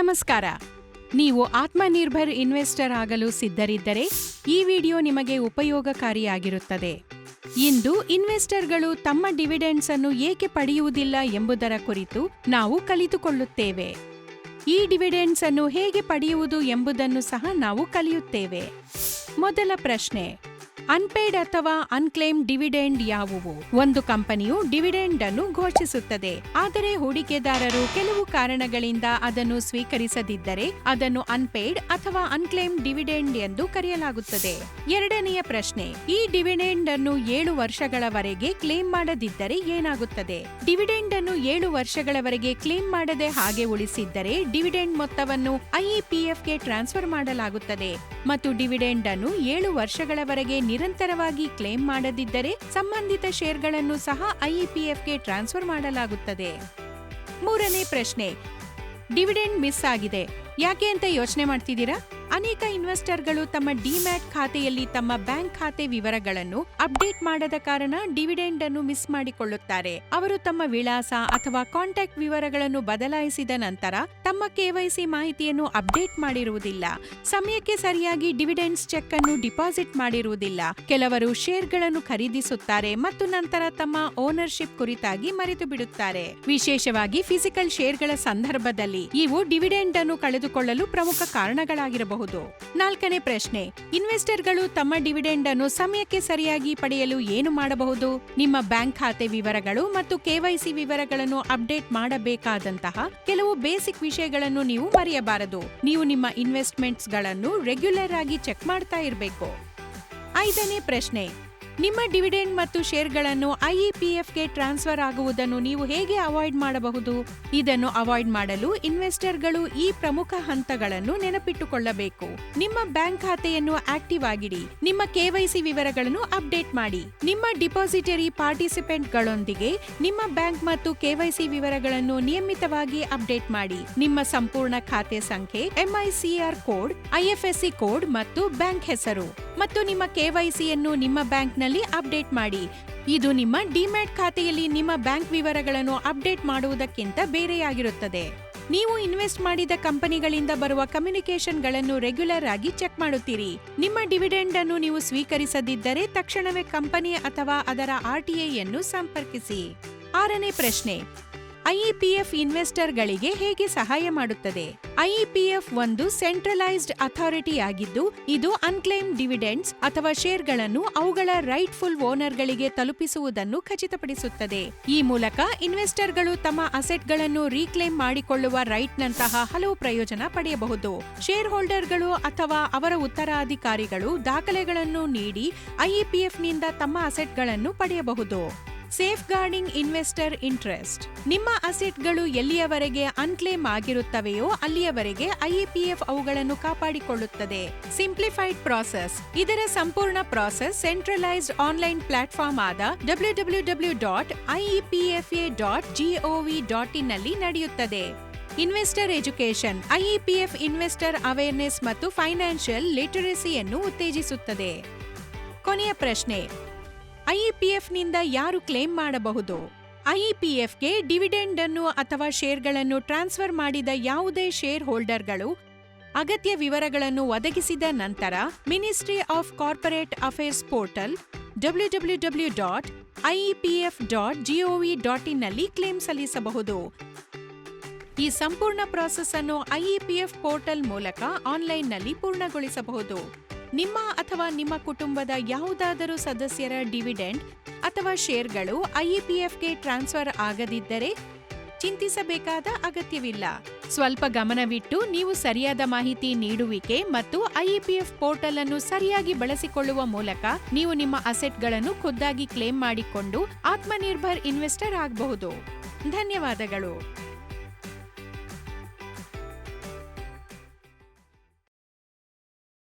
ನಮಸ್ಕಾರ. ನೀವು ಆತ್ಮನಿರ್ಭರ್ ಇನ್ವೆಸ್ಟರ್ ಆಗಲು ಸಿದ್ಧರಿದ್ದರೆ ಈ ವಿಡಿಯೋ ನಿಮಗೆ ಉಪಯೋಗಕಾರಿಯಾಗಿರುತ್ತದೆ. ಇಂದು ಇನ್ವೆಸ್ಟರ್ಗಳು ತಮ್ಮ ಡಿವಿಡೆಂಡ್ಸ್ ಅನ್ನು ಏಕೆ ಪಡೆಯುವುದಿಲ್ಲ ಎಂಬುದರ ಕುರಿತು ನಾವು ಕಲಿತುಕೊಳ್ಳುತ್ತೇವೆ. ಈ ಡಿವಿಡೆಂಡ್ಸ್ ಅನ್ನು ಹೇಗೆ ಪಡೆಯುವುದು ಎಂಬುದನ್ನು ಸಹ ನಾವು ಕಲಿಯುತ್ತೇವೆ. ಮೊದಲ ಪ್ರಶ್ನೆ ಅನ್ಪೇಯ್ಡ್ ಅಥವಾ ಅನ್ಕ್ಲೇಮ್ ಡಿವಿಡೆಂಡ್ ಯಾವುವು? ಒಂದು ಕಂಪನಿಯು ಡಿವಿಡೆಂಡ್ ಅನ್ನು ಘೋಷಿಸುತ್ತದೆ. ಆದರೆ ಹೂಡಿಕೆದಾರರು ಕೆಲವು ಕಾರಣಗಳಿಂದ ಅದನ್ನು ಸ್ವೀಕರಿಸದಿದ್ದರೆ ಅದನ್ನು ಅನ್ಪೇಯ್ಡ್ ಅಥವಾ ಅನ್ಕ್ಲೇಮ್ ಡಿವಿಡೆಂಡ್ ಎಂದು ಕರೆಯಲಾಗುತ್ತದೆ. ಎರಡನೆಯ ಪ್ರಶ್ನೆ, ಈ ಡಿವಿಡೆಂಡ್ ಅನ್ನು ಏಳು ವರ್ಷಗಳವರೆಗೆ ಕ್ಲೇಮ್ ಮಾಡದಿದ್ದರೆ ಏನಾಗುತ್ತದೆ? ಡಿವಿಡೆಂಡ್ ಅನ್ನು ಏಳು ವರ್ಷಗಳವರೆಗೆ ಕ್ಲೇಮ್ ಮಾಡದೆ ಹಾಗೆ ಉಳಿಸಿದ್ದರೆ ಡಿವಿಡೆಂಡ್ ಮೊತ್ತವನ್ನು ಐಇಪಿಎಫ್ಗೆ ಟ್ರಾನ್ಸ್ಫರ್ ಮಾಡಲಾಗುತ್ತದೆ. ಮತ್ತು ಡಿವಿಡೆಂಡ್ ಅನ್ನು ಏಳು ವರ್ಷಗಳವರೆಗೆ ನಿರಂತರವಾಗಿ ಕ್ಲೇಮ್ ಮಾಡದಿದ್ದರೆ ಸಂಬಂಧಿತ ಶೇರ್ಗಳನ್ನು ಸಹ ಐಇಪಿಎಫ್ಗೆ ಟ್ರಾನ್ಸ್ಫರ್ ಮಾಡಲಾಗುತ್ತದೆ. ಮೂರನೇ ಪ್ರಶ್ನೆ, ಡಿವಿಡೆಂಡ್ ಮಿಸ್ ಆಗಿದೆ. ಯಾಕೆ ಅಂತ ಯೋಚನೆ ಮಾಡ್ತಿದ್ದೀರಾ? ಅನೇಕ ಇನ್ವೆಸ್ಟರ್ಗಳು ತಮ್ಮ ಡಿಮ್ಯಾಟ್ ಖಾತೆಯಲ್ಲಿ ತಮ್ಮ ಬ್ಯಾಂಕ್ ಖಾತೆ ವಿವರಗಳನ್ನು ಅಪ್ಡೇಟ್ ಮಾಡದ ಕಾರಣ ಡಿವಿಡೆಂಡ್ ಅನ್ನು ಮಿಸ್ ಮಾಡಿಕೊಳ್ಳುತ್ತಾರೆ. ಅವರು ತಮ್ಮ ವಿಳಾಸ ಅಥವಾ ಕಾಂಟ್ಯಾಕ್ಟ್ ವಿವರಗಳನ್ನು ಬದಲಾಯಿಸಿದ ನಂತರ ತಮ್ಮ ಕೆವೈಸಿ ಮಾಹಿತಿಯನ್ನು ಅಪ್ಡೇಟ್ ಮಾಡಿರುವುದಿಲ್ಲ. ಸಮಯಕ್ಕೆ ಸರಿಯಾಗಿ ಡಿವಿಡೆಂಡ್ಸ್ ಚೆಕ್ ಅನ್ನು ಡಿಪಾಸಿಟ್ ಮಾಡಿರುವುದಿಲ್ಲ. ಕೆಲವರು ಶೇರ್ಗಳನ್ನು ಖರೀದಿಸುತ್ತಾರೆ ಮತ್ತು ನಂತರ ತಮ್ಮ ಓನರ್ಶಿಪ್ ಕುರಿತಾಗಿ ಮರೆತು ಬಿಡುತ್ತಾರೆ ವಿಶೇಷವಾಗಿ ಫಿಸಿಕಲ್ ಶೇರ್ಗಳ ಸಂದರ್ಭದಲ್ಲಿ ಇವು ಡಿವಿಡೆಂಡ್ ಅನ್ನು ಕಳೆದುಕೊಳ್ಳಲು ಪ್ರಮುಖ ಕಾರಣಗಳಾಗಿರಬಹುದು. ನಾಲ್ಕನೇ ಪ್ರಶ್ನೆ, ಇನ್ವೆಸ್ಟರ್ಗಳು ತಮ್ಮ ಡಿವಿಡೆಂಡ್ ಅನ್ನು ಸಮಯಕ್ಕೆ ಸರಿಯಾಗಿ ಪಡೆಯಲು ಏನು ಮಾಡಬಹುದು? ನಿಮ್ಮ ಬ್ಯಾಂಕ್ ಖಾತೆ ವಿವರಗಳು ಮತ್ತು ಕೆವೈಸಿ ವಿವರಗಳನ್ನು ಅಪ್ಡೇಟ್ ಮಾಡಬೇಕಾದಂತಹ ಕೆಲವು ಬೇಸಿಕ್ ವಿಷಯಗಳನ್ನು ನೀವು ಮರೆಯಬಾರದು. ನೀವು ನಿಮ್ಮ ಇನ್ವೆಸ್ಟ್ಮೆಂಟ್ಸ್ಗಳನ್ನು ರೆಗ್ಯುಲರ್ ಆಗಿ ಚೆಕ್ ಮಾಡ್ತಾ ಇರಬೇಕು. ಐದನೇ ಪ್ರಶ್ನೆ ನಿಮ್ಮ ಡಿವಿಡೆಂಡ್ ಮತ್ತು ಶೇರ್ಗಳನ್ನು ಐಇಪಿಎಫ್ಗೆ ಟ್ರಾನ್ಸ್ಫರ್ ಆಗುವುದನ್ನು ನೀವು ಹೇಗೆ ಅವಾಯ್ಡ್ ಮಾಡಬಹುದು? ಇದನ್ನು ಅವಾಯ್ಡ್ ಮಾಡಲು ಇನ್ವೆಸ್ಟರ್ಗಳು ಈ ಪ್ರಮುಖ ಹಂತಗಳನ್ನು ನೆನಪಿಟ್ಟುಕೊಳ್ಳಬೇಕು. ನಿಮ್ಮ ಬ್ಯಾಂಕ್ ಖಾತೆಯನ್ನು ಆಕ್ಟಿವ್ ಆಗಿಡಿ. ನಿಮ್ಮ ಕೆವೈಸಿ ವಿವರಗಳನ್ನು ಅಪ್ಡೇಟ್ ಮಾಡಿ. ನಿಮ್ಮ ಡಿಪಾಸಿಟರಿ ಪಾರ್ಟಿಸಿಪೆಂಟ್ಗಳೊಂದಿಗೆ ನಿಮ್ಮ ಬ್ಯಾಂಕ್ ಮತ್ತು ಕೆವೈಸಿ ವಿವರಗಳನ್ನು ನಿಯಮಿತವಾಗಿ ಅಪ್ಡೇಟ್ ಮಾಡಿ. ನಿಮ್ಮ ಸಂಪೂರ್ಣ ಖಾತೆ ಸಂಖ್ಯೆ ಎಂಐಸಿಆರ್ ಕೋಡ್ ಐಎಫ್ಎಸ್ಸಿ ಕೋಡ್ ಮತ್ತು ಬ್ಯಾಂಕ್ ಹೆಸರು. ಮತ್ತು ನಿಮ್ಮ ಕೆವೈಸಿಯನ್ನು ನಿಮ್ಮ ಬ್ಯಾಂಕ್ನಲ್ಲಿ ಅಪ್ಡೇಟ್ ಮಾಡಿ. ಇದು ನಿಮ್ಮ ಡಿಮ್ಯಾಟ್ ಖಾತೆಯಲ್ಲಿ ನಿಮ್ಮ ಬ್ಯಾಂಕ್ ವಿವರಗಳನ್ನು ಅಪ್ಡೇಟ್ ಮಾಡುವುದಕ್ಕಿಂತ ಬೇರೆಯಾಗಿರುತ್ತದೆ. ನೀವು ಇನ್ವೆಸ್ಟ್ ಮಾಡಿದ ಕಂಪನಿಗಳಿಂದ ಬರುವ ಕಮ್ಯುನಿಕೇಶನ್ಗಳನ್ನು ರೆಗ್ಯುಲರ್ ಆಗಿ ಚೆಕ್ ಮಾಡುತ್ತೀರಿ. ನಿಮ್ಮ ಡಿವಿಡೆಂಡ್ ಅನ್ನು ನೀವು ಸ್ವೀಕರಿಸದಿದ್ದರೆ ತಕ್ಷಣವೇ ಕಂಪನಿ ಅಥವಾ ಅದರ ಆರ್ಟಿಐಯನ್ನು ಸಂಪರ್ಕಿಸಿ. ಆರನೇ ಪ್ರಶ್ನೆ ಐಇಪಿಎಫ್ ಇನ್ವೆಸ್ಟರ್ಗಳಿಗೆ ಹೇಗೆ ಸಹಾಯ ಮಾಡುತ್ತದೆ? ಐಇಪಿಎಫ್ ಒಂದು ಸೆಂಟ್ರಲೈಸ್ಡ್ ಅಥಾರಿಟಿ ಆಗಿದ್ದು, ಇದು ಅನ್ಕ್ಲೈಮ್ ಡಿವಿಡೆಂಡ್ಸ್ ಅಥವಾ ಶೇರ್ಗಳನ್ನು ಅವುಗಳ ರೈಟ್ಫುಲ್ ಓನರ್ಗಳಿಗೆ ತಲುಪಿಸುವುದನ್ನು ಖಚಿತಪಡಿಸುತ್ತದೆ. ಈ ಮೂಲಕ ಇನ್ವೆಸ್ಟರ್ಗಳು ತಮ್ಮ ಅಸೆಟ್ಗಳನ್ನು ರೀಕ್ಲೇಮ್ ಮಾಡಿಕೊಳ್ಳುವ ರೈಟ್ನಂತಹ ಹಲವು ಪ್ರಯೋಜನ ಪಡೆಯಬಹುದು. ಶೇರ್ ಹೋಲ್ಡರ್ಗಳು ಅಥವಾ ಅವರ ಉತ್ತರಾಧಿಕಾರಿಗಳು ದಾಖಲೆಗಳನ್ನು ನೀಡಿ ಐಇಪಿಎಫ್ನಿಂದ ತಮ್ಮ ಅಸೆಟ್ಗಳನ್ನು ಪಡೆಯಬಹುದು. Safeguarding investor interest. ನಿಮ್ಮ ಅಸೆಟ್ಗಳು ಎಲ್ಲಿಯವರೆಗೆ ಅನ್ಕ್ಲೇಮ್ ಆಗಿರುತ್ತವೆಯೋ ಅಲ್ಲಿಯವರೆಗೆ ಐಇಪಿಎಫ್ ಅವುಗಳನ್ನು ಕಾಪಾಡಿಕೊಳ್ಳುತ್ತದೆ. Simplified process. ಇದರ ಸಂಪೂರ್ಣ ಪ್ರಾಸೆಸ್ ಸೆಂಟ್ರಲೈಸ್ಡ್ ಆನ್ಲೈನ್ ಪ್ಲಾಟ್ಫಾರ್ಮ್ ಆದ W W W dot IEPFA dot GOV ಡಾಟ್ನಲ್ಲಿ ನಡೆಯುತ್ತದೆ. Investor education IEPF investor awareness ಮತ್ತು ಫೈನಾನ್ಷಿಯಲ್ ಲಿಟರಸಿಯನ್ನು ಉತ್ತೇಜಿಸುತ್ತದೆ. ಕೊನೆಯ ಪ್ರಶ್ನೆ. ಐಇಪಿಎಫ್ನಿಂದ ಯಾರು ಕ್ಲೇಮ್ ಮಾಡಬಹುದು? ಐಇಪಿಎಫ್ಗೆ ಡಿವಿಡೆಂಡ್ ಅನ್ನು ಅಥವಾ ಶೇರ್ಗಳನ್ನು ಟ್ರಾನ್ಸ್ಫರ್ ಮಾಡಿದ ಯಾವುದೇ ಶೇರ್ ಹೋಲ್ಡರ್ಗಳು ಅಗತ್ಯ ವಿವರಗಳನ್ನು ಒದಗಿಸಿದ ನಂತರ ministry of corporate affairs portal W W W dot IEPF dot GOV dot ಇನ್ನಲ್ಲಿ claim ಸಲ್ಲಿಸಬಹುದು. ಈ ಸಂಪೂರ್ಣ ಪ್ರಾಸೆಸ್ ಅನ್ನು ಐಇಪಿಎಫ್ ಪೋರ್ಟಲ್ ಮೂಲಕ ಆನ್ಲೈನ್ನಲ್ಲಿ ಪೂರ್ಣಗೊಳಿಸಬಹುದು. ನಿಮ್ಮ ಅಥವಾ ನಿಮ್ಮ ಕುಟುಂಬದ ಯಾವುದಾದರೂ ಸದಸ್ಯರ ಡಿವಿಡೆಂಡ್ ಅಥವಾ ಶೇರ್ಗಳು ಐಇಪಿಎಫ್ಗೆ ಟ್ರಾನ್ಸ್ಫರ್ ಆಗದಿದ್ದರೆ ಚಿಂತಿಸಬೇಕಾದ ಅಗತ್ಯವಿಲ್ಲ. ಸ್ವಲ್ಪ ಗಮನವಿಟ್ಟು ನೀವು ಸರಿಯಾದ ಮಾಹಿತಿ ನೀಡುವಿಕೆ ಮತ್ತು ಐಇಪಿಎಫ್ ಪೋರ್ಟಲ್ ಅನ್ನು ಸರಿಯಾಗಿ ಬಳಸಿಕೊಳ್ಳುವ ಮೂಲಕ ನೀವು ನಿಮ್ಮ ಅಸೆಟ್ಗಳನ್ನು ಖುದ್ದಾಗಿ ಕ್ಲೇಮ್ ಮಾಡಿಕೊಂಡು ಆತ್ಮನಿರ್ಭರ್ ಇನ್ವೆಸ್ಟರ್ ಆಗಬಹುದು. ಧನ್ಯವಾದಗಳು.